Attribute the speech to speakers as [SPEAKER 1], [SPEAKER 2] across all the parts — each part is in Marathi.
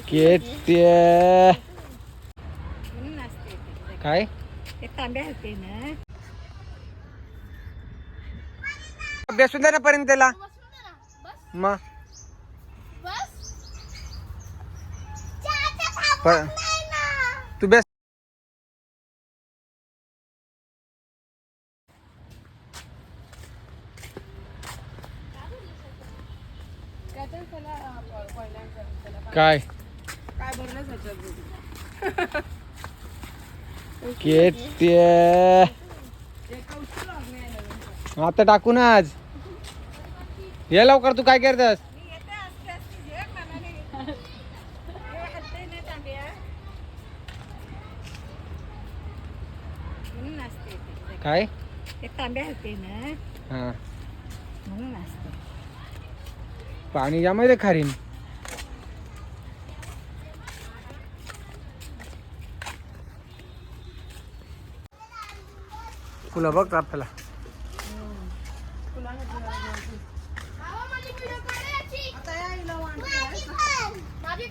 [SPEAKER 1] केते काय?
[SPEAKER 2] ते तांब्या होते ना
[SPEAKER 1] द्या ना पर्यंत त्याला. मग तू बेस काय?
[SPEAKER 2] काय भरलं त्याच्यात
[SPEAKER 1] केते आता टाकू ना आज. ये लवकर तू काय करतेस? काय?
[SPEAKER 2] तांब्या
[SPEAKER 1] हा. पाणी जामाय खारीन. फुलं बघ आपल्याला.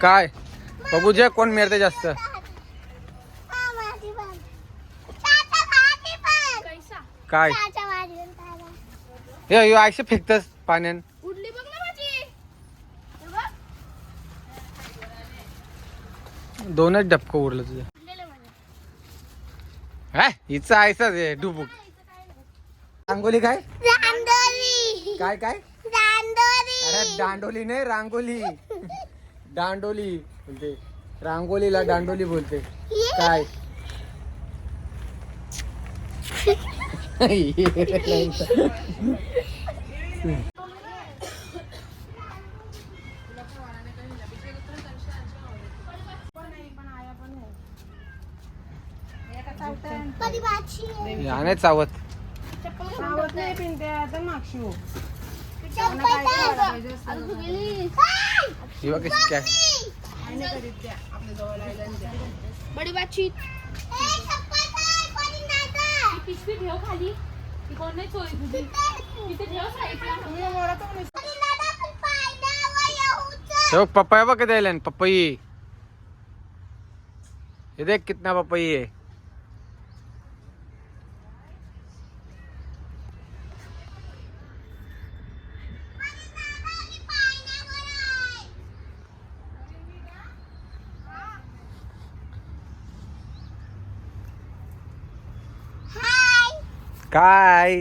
[SPEAKER 1] काय? बघू जे कोण मिळते जास्त. काय? हे आयसे फेकतस पाण्यान. दोनच डबकं उडलं तुझं.
[SPEAKER 3] उडलेलं माझं.
[SPEAKER 1] हा हिचं आयसच आहे डुबुक. रांगोली काय?
[SPEAKER 3] रांगोळी
[SPEAKER 1] काय काय? अरे दांडोली नाही रांगोली. दांडोली बोलते. रांगोलीला दांडोली बोलते. काय? याने चावत.
[SPEAKER 2] नाही आता मागशी
[SPEAKER 1] ही. बघ कशी काय.
[SPEAKER 3] बडी बाची पिशवी ठेव खाली. ती कोण नाही चोरी तुझी. तिथे ठेव साईडला.
[SPEAKER 1] तो पप्पा बघ द्यायला पपई ये देख कितना पपई है काय?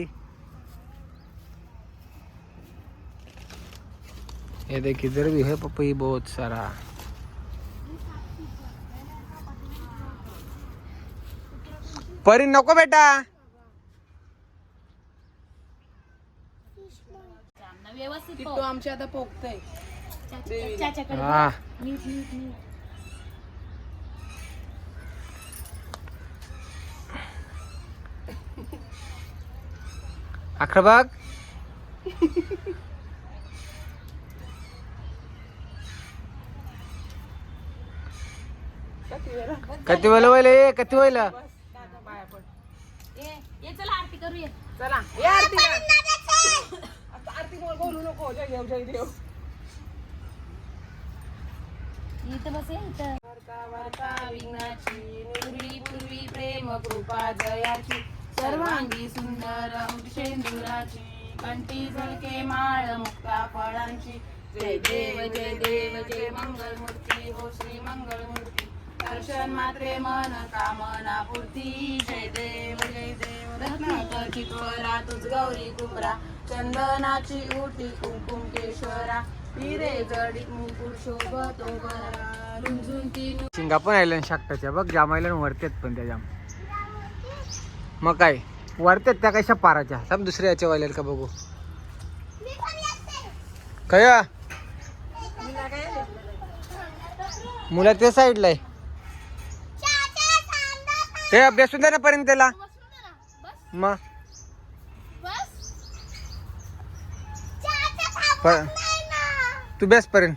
[SPEAKER 1] ये देख इधर भी है पपई बहुत सारा. परी नको बेटा.
[SPEAKER 3] व्यवस्थित
[SPEAKER 2] किट्टू आमची आता पोकतय.
[SPEAKER 3] चाच्याकडे
[SPEAKER 1] हा. बघ किती वेळ वयले किती वेळ
[SPEAKER 3] ये ये चला आरती करूया.
[SPEAKER 2] चला. ये. आरती आता आरती बोल- बोलू नको. जय देव जय देव.
[SPEAKER 3] इथं बस इथं.
[SPEAKER 2] वार्ता वार्ता विघ्नाची पूर्वी पूर्वी प्रेम कृपा जयाची. सर्वांगी सुंदर शेंदुराची कंठी झळके माळ मुक्ता फळांची. जय देव जय देव जय मंगलमूर्ती हो श्री मंगलमूर्ती. दर्शन मात्रे मन कामना पूर्ती. जय देव जय देव रत्नाची त्वरा तुझ गौरी कुबरा चंदनाची उटी कुंकुम केशरा. हिरे जडी मुकुट शोभतो बरा रुंजून
[SPEAKER 1] शिंगा पण आयलन शाकटाच्या. बघ जाम आयलन वरतेत पण त्या जाम. मग काय? वरतेत त्या कशा पाराच्या? सब दुसऱ्या याच्या वाल्याला का बघू? कया? मुला ते साईडला आहे. ते अभ्यासून द्या ना पर्यंत त्याला.
[SPEAKER 3] बसून दे ना. बस.
[SPEAKER 1] मग तू बेस पर्यंत.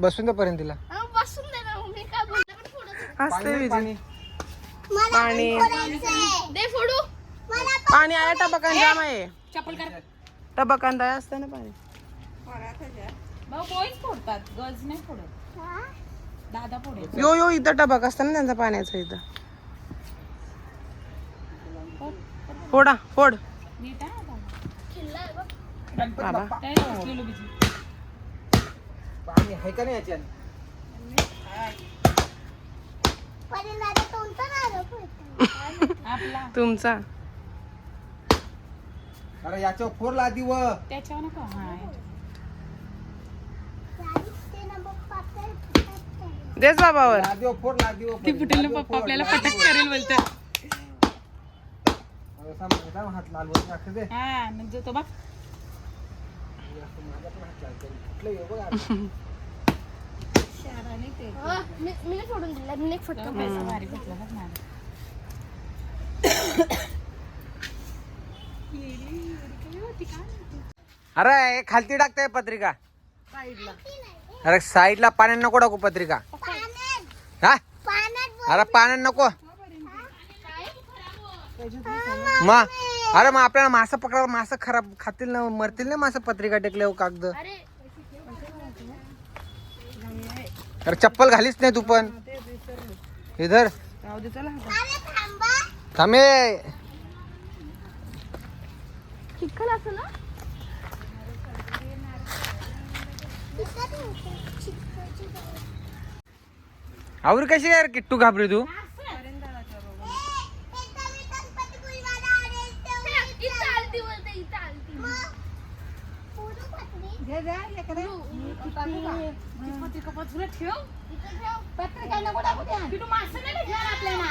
[SPEAKER 1] बसून द्या पर्यंत तिला.
[SPEAKER 3] अहो, बसून दे ना. मी काय बोलते? पण फोडत
[SPEAKER 2] असते
[SPEAKER 1] पाणी
[SPEAKER 3] दे फोडू.
[SPEAKER 2] पाणी आहे टबकान जाम आहे
[SPEAKER 3] चप्पल कर
[SPEAKER 2] टबकान आहे असतं ना पाणी.
[SPEAKER 3] भाऊ बोईच फोडतात. गज नाही फोडत.
[SPEAKER 2] दादा पुढे
[SPEAKER 4] यो यो इथं टबाक असतं ना त्यांचा पाण्याचा इथं. फोडा फोड.
[SPEAKER 2] नीट आहे
[SPEAKER 4] बाबा.
[SPEAKER 1] पाणी आहे का नाही याच्यात?
[SPEAKER 4] तुमचा.
[SPEAKER 1] अरे याच्यावर फोर लादी व.
[SPEAKER 2] त्याच्यावर नको हा
[SPEAKER 4] देस बाबावर.
[SPEAKER 1] लादीवर फोर लादीवर
[SPEAKER 2] ती फुटेल पप्पा आपल्याला पटक करेल बोलतो
[SPEAKER 1] हात लाल वर टाकते दे
[SPEAKER 2] हा म्हणजे तो बघ.
[SPEAKER 1] कुठलं हे बघ आता.
[SPEAKER 5] मी सोडून दिला मी एक
[SPEAKER 2] तो पैसा भारी भेटला बघ
[SPEAKER 1] अरे हे खालती टाकताय पत्रिका. अरे साईडला पाण्यात नको टाकू पत्रिका. हा? अरे पाण्यात नको. मा अरे मग आपल्याला मासा पकडा मासा खराब खातील ना मरतील ना मासा पत्रिका टेकल्यावर कागद? अरे चप्पल घालीच नाही तू पण. इधर थांबे.
[SPEAKER 5] चिखल असं ना?
[SPEAKER 1] आवर कशी यार किट्टू घाबरी तू?
[SPEAKER 2] पत्रिका पत्रिका ठेव?
[SPEAKER 5] पत्रिका नको टाकू द्या.
[SPEAKER 2] तू मासे नाही भेटणार आपल्याला?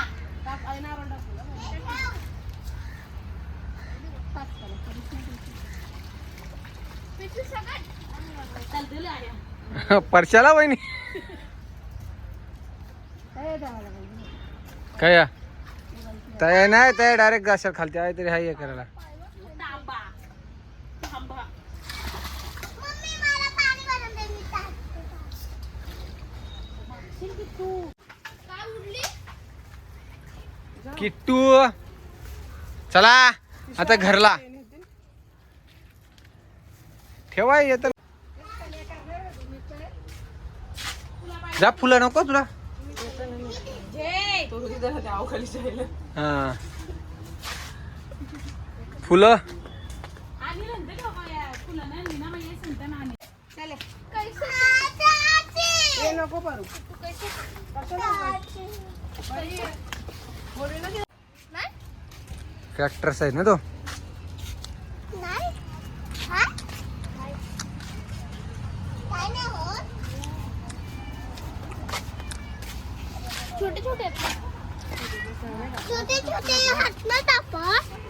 [SPEAKER 2] चालतं आया
[SPEAKER 1] परशाला वहिनी. काय या? तया नाही तया डायरेक्ट घाशात खालती आहे तरी हाय हे करायला. किट्टू. चला आता घरला. ठेवा येत जा फुलं नको तुला. हा. फुलं.
[SPEAKER 4] नको करू
[SPEAKER 1] ट्रॅक्टर्स आहेत ना तो?
[SPEAKER 5] छोटे छोटे छोटे छोटे